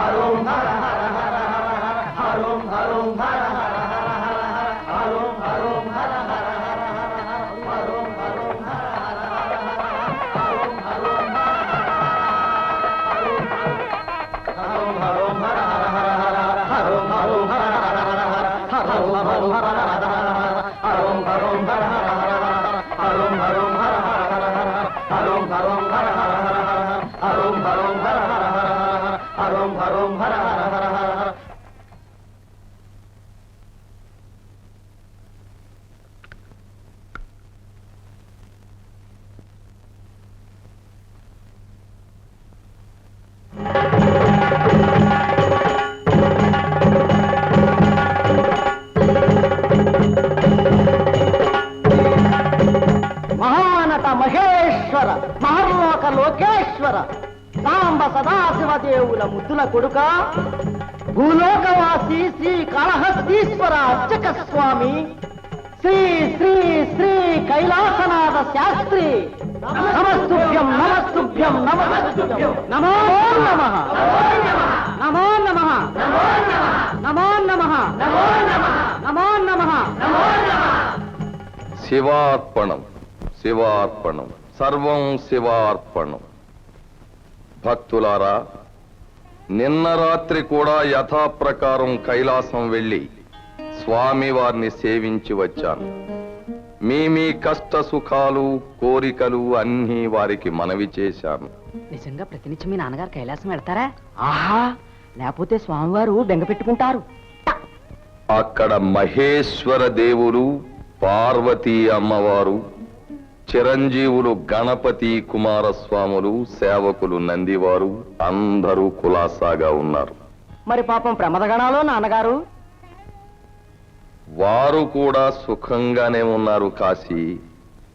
Harom hara hara hara hara hara Harom harom hara hara hara hara hara Harom harom hara hara hara hara hara Harom harom hara hara hara hara hara Harom harom hara hara hara hara hara Harom harom hara hara hara hara hara Harom harom hara hara hara hara hara Lokeshwara సాంబ సదాశివదేవుల ముద్దుల కొడుక భూలోకవాసి శ్రీ కాళహస్తీశ్వర అర్చక స్వామి శ్రీ శ్రీ శ్రీ కైలాసనాథ శాస్త్రి నమస్తుభ్యం నమస్తుభ్యం నమస్తుభ్యం నమో నమ నమో నమ నమో నమ నమో నమ. శివార్పణం శివార్పణం సర్వం శివార్పణం. భక్తులారా నిన్న రాత్రి కూడా యథాప్రకారం కైలాసం వెళ్ళి స్వామివారిని సేవించి వచ్చాను. మీ మీ కష్ట సుఖాలు కోరికలు అన్నీ వారికి మనవి చేశాను. నిజంగా ప్రతినిత్యం మీ నాన్నగారు కైలాసం వెళ్తారా? ఆహా! లేకపోతే స్వామివారు బెంగ పెట్టుకుంటారు. అక్కడ మహేశ్వర దేవులు పార్వతీ అమ్మవారు చిరంజీవులు గణపతి కుమారస్వాములు సేవకులు నందివారు అందరూ కులాసాగా ఉన్నారు. మరి పాపం ప్రమదగణాలో నాన్నగారు? వారు కూడా సుఖంగానే ఉన్నారు కాశీ.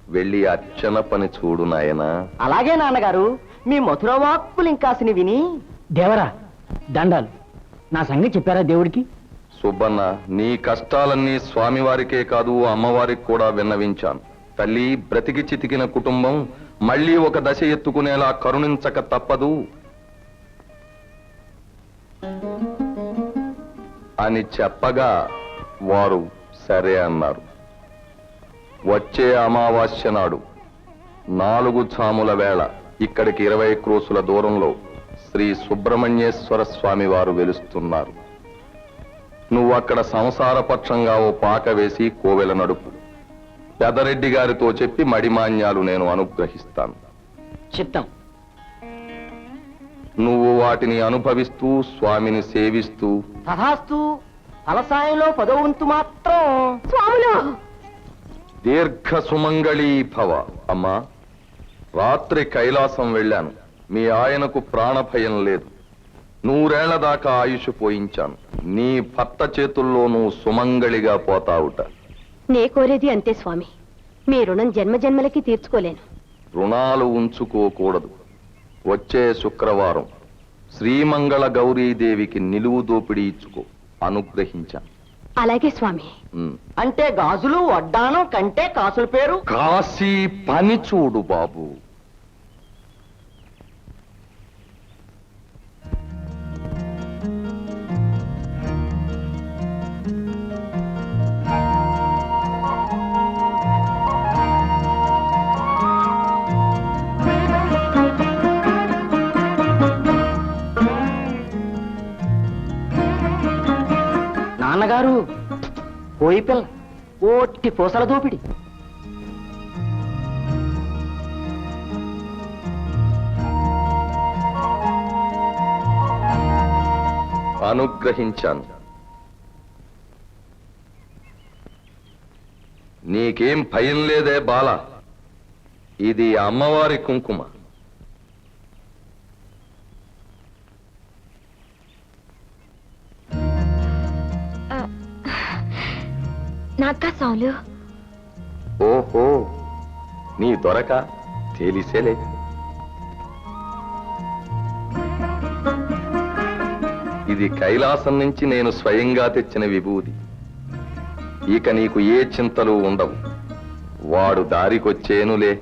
వెళ్ళి అర్చన పని చూడు నాయనా. అలాగే నాన్నగారు మీ మధుర వాక్కులు ఇంకాసిని విని. దేవరా దండాలు. నా సంగతి చెప్పారా దేవుడికి? సుబ్బన్న నీ కష్టాలన్నీ స్వామివారికే కాదు అమ్మవారికి కూడా విన్నవించాను. తల్లి బ్రతికి చితికిన కుటుంబం మళ్ళీ ఒక దశ ఎత్తుకునేలా కరుణించక తప్పదు. అని చెప్పగా వారు సరే అన్నారు. వచ్చే అమావాస్య నాడు నాలుగు చాముల వేళ ఇక్కడికి ఇరవై క్రోసుల దూరంలో శ్రీ సుబ్రహ్మణ్యేశ్వర స్వామి వారు వెలుస్తున్నారు. నువ్వు అక్కడ సంసార పక్షంగా ఓ పాక వేసి కోవెల నడుపు. పెదరెడ్డి గారితో చెప్పి మడిమాన్యాలు నేను అనుగ్రహిస్తాను. చిత్తం నువ్వు వాటిని అనుభవిస్తూ స్వామిని సేవిస్తూ. తథాస్తు ఫలసాయంలో పదో వంతు మాత్రం. స్వాములు! దీర్ఘ సుమంగళీ భవ. అమ్మా రాత్రి కైలాసం వెళ్ళాను. మీ ఆయనకు ప్రాణభయం లేదు. నూరేళ్ళ దాకా ఆయుష్ పోయించాను. నీ భర్త చేతుల్లో నువ్వు సుమంగళిగా పోతావుట. నే కోరేది అంతే స్వామి. మీ రుణం జన్మ జన్మలకి తీర్చుకోలేను. రుణాలు ఉంచుకోకూడదు. వచ్చే శుక్రవారం శ్రీమంగళ గౌరీదేవికి నిలువు దోపిడీ ఇచ్చుకో. అనుగ్రహించాను అలాగే స్వామి. అంటే గాజులు వడ్డానం కంటే కాసుల పేరు? కాశీ పని చూడు బాబు. పోయి పిల్ల ఓట్టి పూసల దోపిడి. అనుగ్రహించాను. నీకేం భయం లేదే బాల. ఇది అమ్మవారి కుంకుమ. నాకా సాలు ఓహో నీ దొరక తేలిసేలే ఇది కైలాసం నుంచి నేను స్వయంగా తెచ్చిన విభూది ఇక నీకు ఏ చింతలు ఉండవు. వాడు దారికొచ్చేనులే.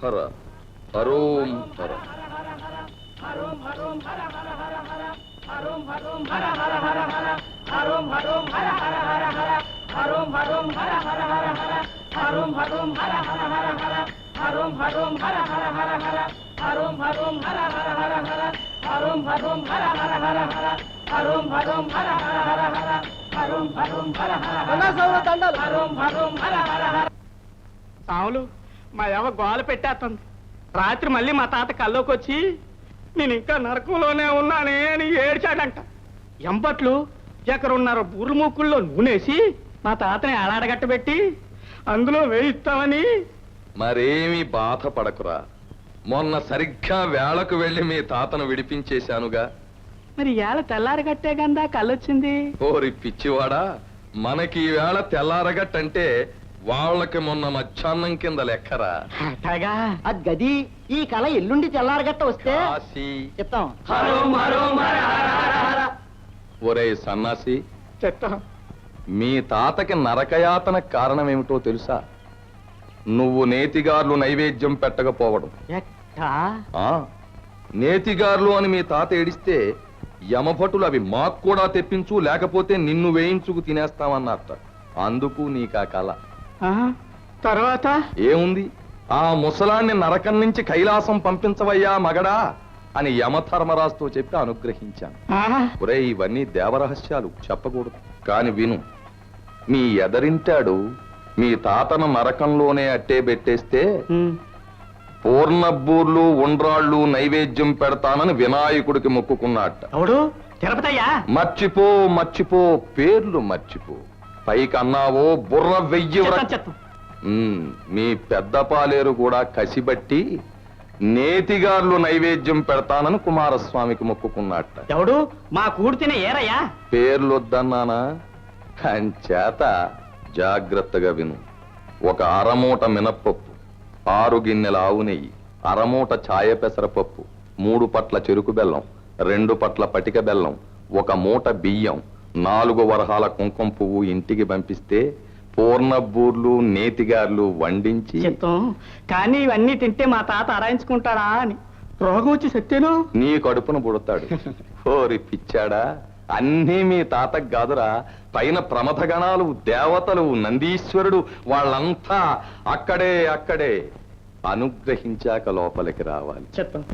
హర హరోం హర. సాములు మా ఎవ గోల పెట్టేస్తుంది. రాత్రి మళ్ళీ మా తాత కల్లోకి వచ్చి నేను ఇంకా నరకంలోనే ఉన్నానే అని ఏడ్చాడంట. ఎంపట్లు ఎక్కడున్నారో బూర్ల మూకుల్లో నూనెసి మా తాతని అలాడగట్టబెట్టి అందులో వేయిస్తామని. మరేమీ బాధపడకురా. మొన్న సరిగ్గా వేళకు వెళ్ళి మీ తాతను విడిపించేశానుగా. మరి ఇవాళ తెల్లారగట్టే గందా కళ్ళొచ్చింది. ఓరి పిచ్చివాడా మనకి ఈ వేళ తెల్లారగట్టంటే వాళ్ళకి మొన్న మధ్యాహ్నం కింద లెక్కరా. అట్టగా అది గది ఈ కళ ఎల్లుండి తెల్లారగట్ట వస్తే కాశీ. చెప్తాం. ఒరేయ్ సన్నాసి చెప్తాం. మీ తాతకి నరకయాతన కారణమేమిటో తెలుసా? నువ్వు నేతిగార్లు నైవేద్యం పెట్టకపోవడం. ఎట్టా? ఆ నేతిగార్లు అని మీ తాత ఏడిస్తే యమభటులు అవి మాకు కూడా తెప్పించు లేకపోతే నిన్ను వేయించుకు తినేస్తామన్నట్ట అందుకు నీకా కళ. తర్వాత? ఏముంది? ఆ ముసలాన్ని నరకం నుంచి కైలాసం పంపించవయ్యా మగడా అని యమధర్మరాజుతో చెప్పి అనుగ్రహించాను. ఒరే ఇవన్నీ దేవరహస్యాలు చెప్పకూడదు. కాని విను మీ ఎదరింటాడు మీ తాతను నరకంలోనే అట్టే పెట్టేస్తే పూర్ణబ్బూర్లు ఉండ్రాళ్ళు నైవేద్యం పెడతానని వినాయకుడికి మొక్కుకున్నట్ట మర్చిపో మర్చిపో పేర్లు మర్చిపో. పైకి అన్నావో బుర్ర వెయ్యి ఉమ్, మీ పెద్ద పాలేరు కూడా కసిబట్టి నేతిగార్లు నైవేద్యం పెడతానని కుమారస్వామికి మొక్కుకున్నట్ట ఎవడు? మా కూడితిన ఏరయ్యా? పేర్లొద్దన్నానా? కంచేత జాగ్రత్తగా విను. ఒక అరమూట మినప్పప్పు ఆరు గిన్నెల ఆవు నెయ్యి అరమూట ఛాయ పెసరపప్పు మూడు పట్ల చెరుకు బెల్లం రెండు పట్ల పటిక బెల్లం ఒక మూట బియ్యం నాలుగు వరహాల కుంకుమ పువ్వు ఇంటికి పంపిస్తే పూర్ణబూర్లు నేతిగార్లు వండించి కానీ ఇవన్నీ తింటే మా తాత అరాయించుకుంటాడా అని. రోగం వచ్చి సత్యను నీ కడుపున పుడతాడు ఓరి పిచ్చాడా. అన్నీ మీ తాతకు కాదురా. పైన ప్రమథగణాలు దేవతలు నందీశ్వరుడు వాళ్ళంతా అక్కడే అక్కడే అనుగ్రహించాక లోపలికి రావాలి. చెప్తాం.